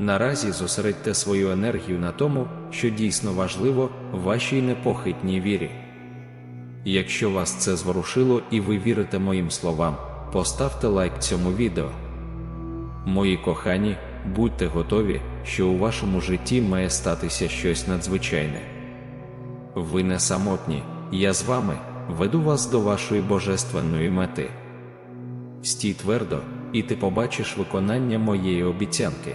Наразі зосередьте свою енергію на тому, що дійсно важливо в вашій непохитній вірі. Якщо вас це зворушило і ви вірите моїм словам, поставте лайк цьому відео. Мої кохані, будьте готові, що у вашому житті має статися щось надзвичайне. Ви не самотні, я з вами веду вас до вашої божественної мети. Стій твердо, і ти побачиш виконання моєї обіцянки.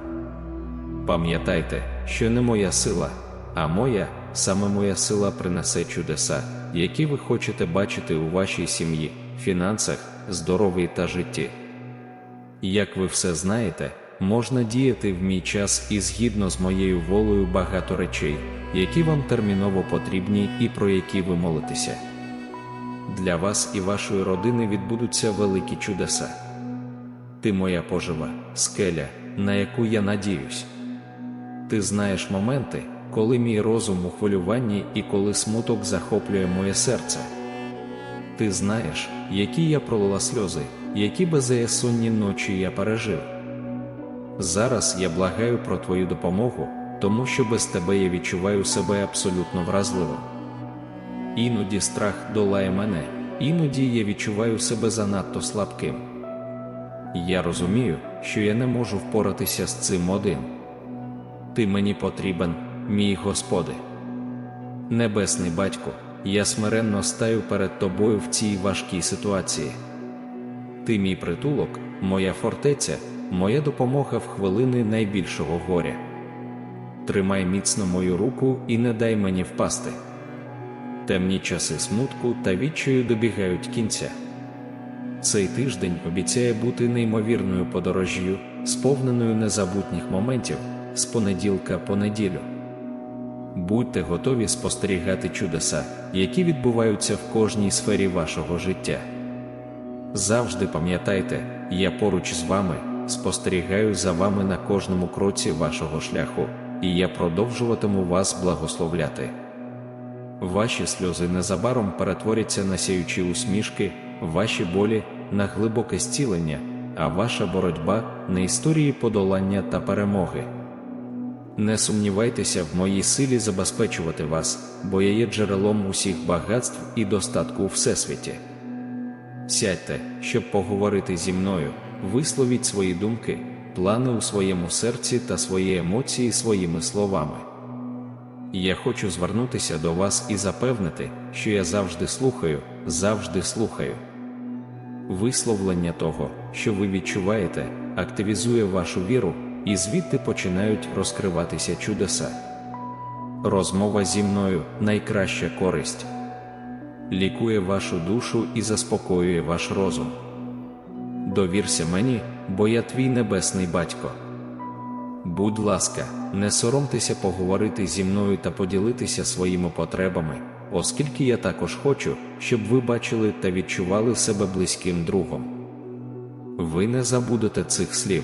Пам'ятайте, що не моя сила, а моя, саме моя сила принесе чудеса, які ви хочете бачити у вашій сім'ї, фінансах, здоров'ї та житті. Як ви все знаєте, можна діяти в мій час і згідно з моєю волею багато речей, які вам терміново потрібні і про які ви молитеся. Для вас і вашої родини відбудуться великі чудеса. Ти моя пожива, скеля, на яку я надіюсь. Ти знаєш моменти, коли мій розум у хвилюванні і коли смуток захоплює моє серце. Ти знаєш, які я пролила сльози, які беззаєсонні ночі я пережив. Зараз я благаю про твою допомогу, тому що без тебе я відчуваю себе абсолютно вразливим. Іноді страх долає мене, іноді я відчуваю себе занадто слабким. Я розумію, що я не можу впоратися з цим один. Ти мені потрібен, мій Господи. Небесний Батько, я смиренно стаю перед Тобою в цій важкій ситуації. Ти мій притулок, моя фортеця, моя допомога в хвилини найбільшого горя. Тримай міцно мою руку і не дай мені впасти. Темні часи смутку та відчаю добігають кінця. Цей тиждень обіцяє бути неймовірною подорожжю, сповненою незабутніх моментів з понеділка по неділю. Будьте готові спостерігати чудеса, які відбуваються в кожній сфері вашого життя. Завжди пам'ятайте, я поруч з вами, спостерігаю за вами на кожному кроці вашого шляху, і я продовжуватиму вас благословляти. Ваші сльози незабаром перетворяться на сяючі усмішки, ваші болі на глибоке зцілення, а ваша боротьба на історії подолання та перемоги. Не сумнівайтеся в моїй силі забезпечувати вас, бо я є джерелом усіх багатств і достатку у всесвіті. Сядьте, щоб поговорити зі мною, висловіть свої думки, плани у своєму серці та свої емоції своїми словами. Я хочу звернутися до вас і запевнити, що я завжди слухаю, завжди слухаю. Висловлення того, що ви відчуваєте, активізує вашу віру, і звідти починають розкриватися чудеса. Розмова зі мною найкраща користь, лікує вашу душу і заспокоює ваш розум. Довірся мені, бо я твій небесний батько. Будь ласка, не соромтеся поговорити зі мною та поділитися своїми потребами, оскільки я також хочу, щоб ви бачили та відчували себе близьким другом. Ви не забудете цих слів.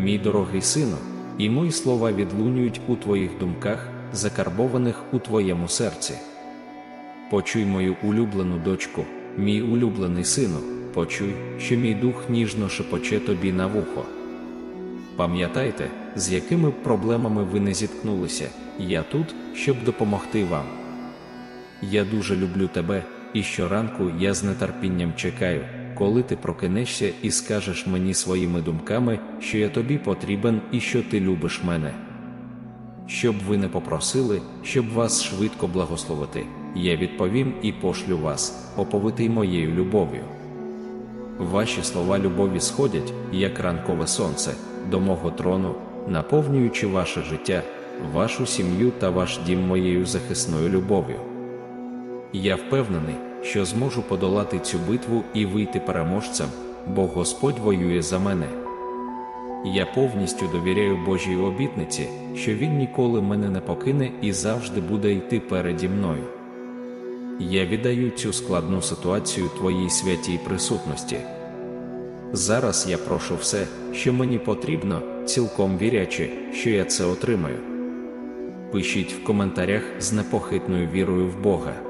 мій дорогий сину, і мої слова відлунюють у твоїх думках, закарбованих у твоєму серці. Почуй мою улюблену дочку, мій улюблений сину, почуй, що мій дух ніжно шепоче тобі на вухо. Пам'ятайте, з якими проблемами ви не зіткнулися, я тут, щоб допомогти вам. Я дуже люблю тебе, і щоранку я з нетерпінням чекаю, коли ти прокинешся і скажеш мені своїми думками, що я тобі потрібен і що ти любиш мене. Щоб ви не попросили, щоб вас швидко благословити, я відповім і пошлю вас, оповитий моєю любов'ю. Ваші слова любові сходять, як ранкове сонце, до мого трону, наповнюючи ваше життя, вашу сім'ю та ваш дім моєю захисною любов'ю. Я впевнений, що зможу подолати цю битву і вийти переможцем, бо Господь воює за мене. Я повністю довіряю Божій обітниці, що Він ніколи мене не покине і завжди буде йти переді мною. Я віддаю цю складну ситуацію Твоїй святій присутності. Зараз я прошу все, що мені потрібно, цілком вірячи, що я це отримаю. Пишіть в коментарях з непохитною вірою в Бога.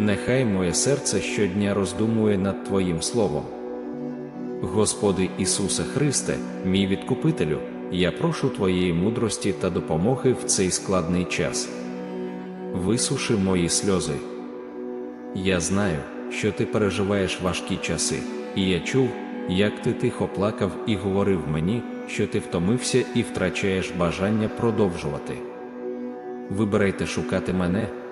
Нехай моє серце щодня роздумує над Твоїм Словом. Господи Ісусе Христе, мій відкупителю, я прошу Твоєї мудрості та допомоги в цей складний час. Висуши мої сльози. Я знаю, що ти переживаєш важкі часи, і я чув, як ти тихо плакав і говорив мені, що ти втомився і втрачаєш бажання продовжувати. Вибирайте шукати мене,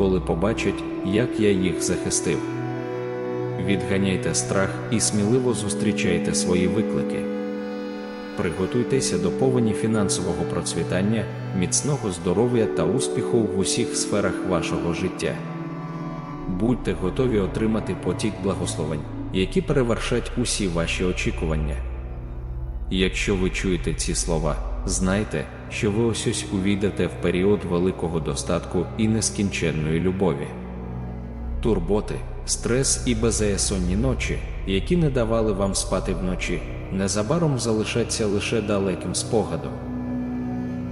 коли побачать, як я їх захистив. Відганяйте страх і сміливо зустрічайте свої виклики. Приготуйтеся до повені фінансового процвітання, міцного здоров'я та успіху в усіх сферах вашого життя. Будьте готові отримати потік благословень, які перевершать усі ваші очікування. Якщо ви чуєте ці слова, знайте, що ви ось ось увійдете в період великого достатку і нескінченної любові. Турботи, стрес і беззаєсонні ночі, які не давали вам спати вночі, незабаром залишаться лише далеким спогадом.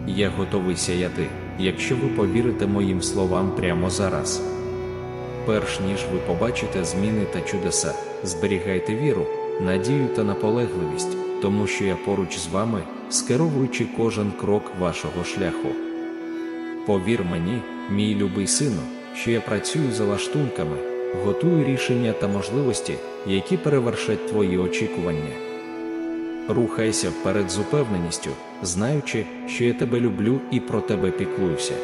Я готовий сяяти, якщо ви повірите моїм словам прямо зараз. Перш ніж ви побачите зміни та чудеса, зберігайте віру, надію та наполегливість, тому що я поруч з вами, скеровуючи кожен крок вашого шляху. Повір мені, мій любий сину, що я працюю за лаштунками, готую рішення та можливості, які перевершать твої очікування. Рухайся вперед з упевненістю, знаючи, що я тебе люблю і про тебе піклуюся.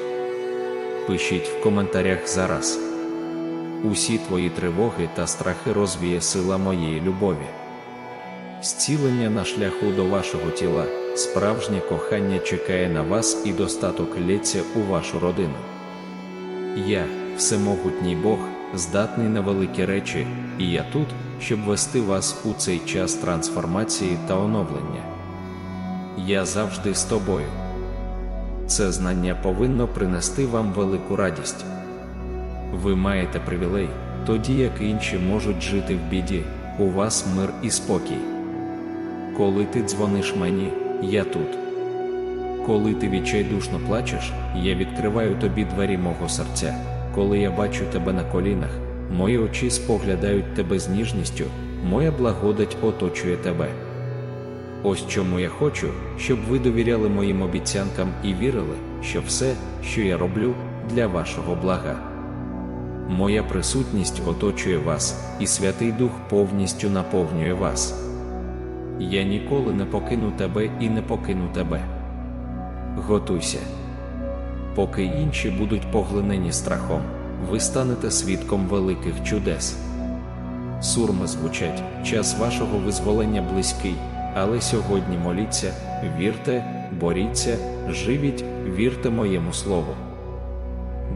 Пишіть в коментарях зараз. Усі твої тривоги та страхи розвіє сила моєї любові. Зцілення на шляху до вашого тіла, справжнє кохання чекає на вас і достаток лється у вашу родину. Я, всемогутній Бог, здатний на великі речі, і я тут, щоб вести вас у цей час трансформації та оновлення. Я завжди з тобою. Це знання повинно принести вам велику радість. Ви маєте привілей, тоді як інші можуть жити в біді, у вас мир і спокій. Коли ти дзвониш мені, я тут. Коли ти відчайдушно плачеш, я відкриваю тобі двері мого серця. Коли я бачу тебе на колінах, мої очі споглядають тебе з ніжністю, моя благодать оточує тебе. Ось чому я хочу, щоб ви довіряли моїм обіцянкам і вірили, що все, що я роблю, для вашого блага. Моя присутність оточує вас, і Святий Дух повністю наповнює вас. Я ніколи не покину тебе і не покину тебе. Готуйся. Поки інші будуть поглинені страхом, ви станете свідком великих чудес. Сурми звучать, час вашого визволення близький, але сьогодні моліться, вірте, боріться, живіть, вірте моєму слову.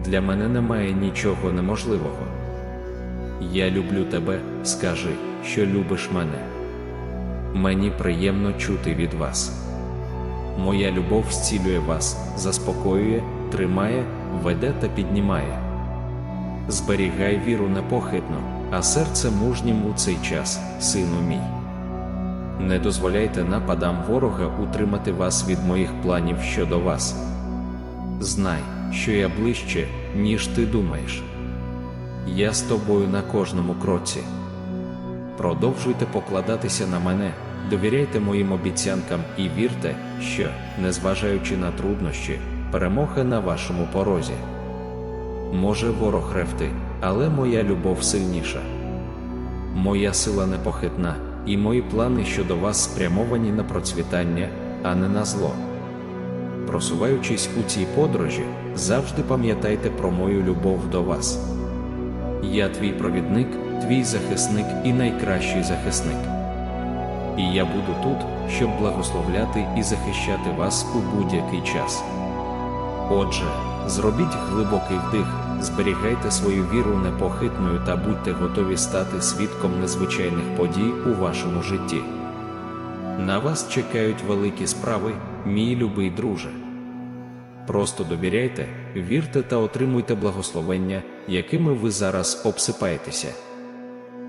Для мене немає нічого неможливого. Я люблю тебе, скажи, що любиш мене. Мені приємно чути від вас. Моя любов зцілює вас, заспокоює, тримає, веде та піднімає. Зберігай віру непохитно, а серце мужнім у цей час, сину мій. Не дозволяйте нападам ворога утримати вас від моїх планів щодо вас. Знай, що я ближче, ніж ти думаєш. Я з тобою на кожному кроці. Продовжуйте покладатися на мене, довіряйте моїм обіцянкам і вірте, що, незважаючи на труднощі, перемога на вашому порозі. Може ворог ревти, але моя любов сильніша. Моя сила непохитна, і мої плани щодо вас спрямовані на процвітання, а не на зло. Просуваючись у цій подорожі, завжди пам'ятайте про мою любов до вас. Я твій провідник, твій захисник і найкращий захисник. І я буду тут, щоб благословляти і захищати вас у будь-який час. Отже, зробіть глибокий вдих, зберігайте свою віру непохитною та будьте готові стати свідком незвичайних подій у вашому житті. На вас чекають великі справи, мій любий друже. Просто довіряйте, вірте та отримуйте благословення, якими ви зараз обсипаєтеся.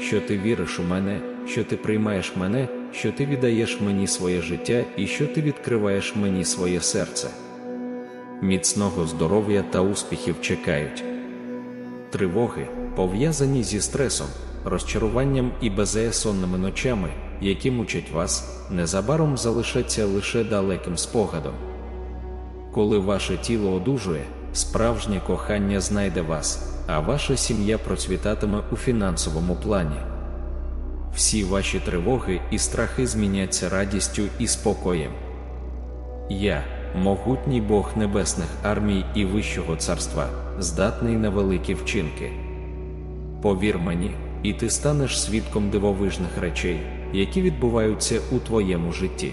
що ти віриш у мене, що ти приймаєш мене, що ти віддаєш мені своє життя і що ти відкриваєш мені своє серце. Міцного здоров'я та успіхів чекають. Тривоги, пов'язані зі стресом, розчаруванням і безеясонними ночами, які мучать вас, незабаром залишаться лише далеким спогадом. Коли ваше тіло одужує, справжнє кохання знайде вас, а ваша сім'я процвітатиме у фінансовому плані. Всі ваші тривоги і страхи зміняться радістю і спокоєм. Я, могутній Бог небесних армій і Вищого царства, здатний на великі вчинки. Повір мені, і ти станеш свідком дивовижних речей, які відбуваються у твоєму житті.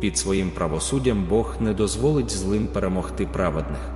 Під своїм правосуддям Бог не дозволить злим перемогти праведних.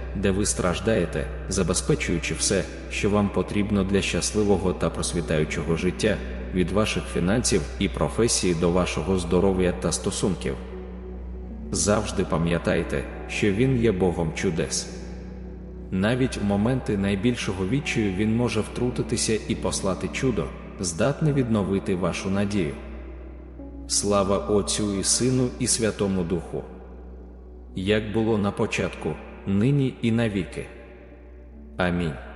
де ви страждаєте, забезпечуючи все, що вам потрібно для щасливого та просвітаючого життя, від ваших фінансів і професії до вашого здоров'я та стосунків. Завжди пам'ятайте, що Він є Богом чудес. Навіть у моменти найбільшого відчаю Він може втрутитися і послати чудо, здатне відновити вашу надію. Слава Отцю і Сину, і Святому Духу, як було на початку, нині і навіки. Амінь.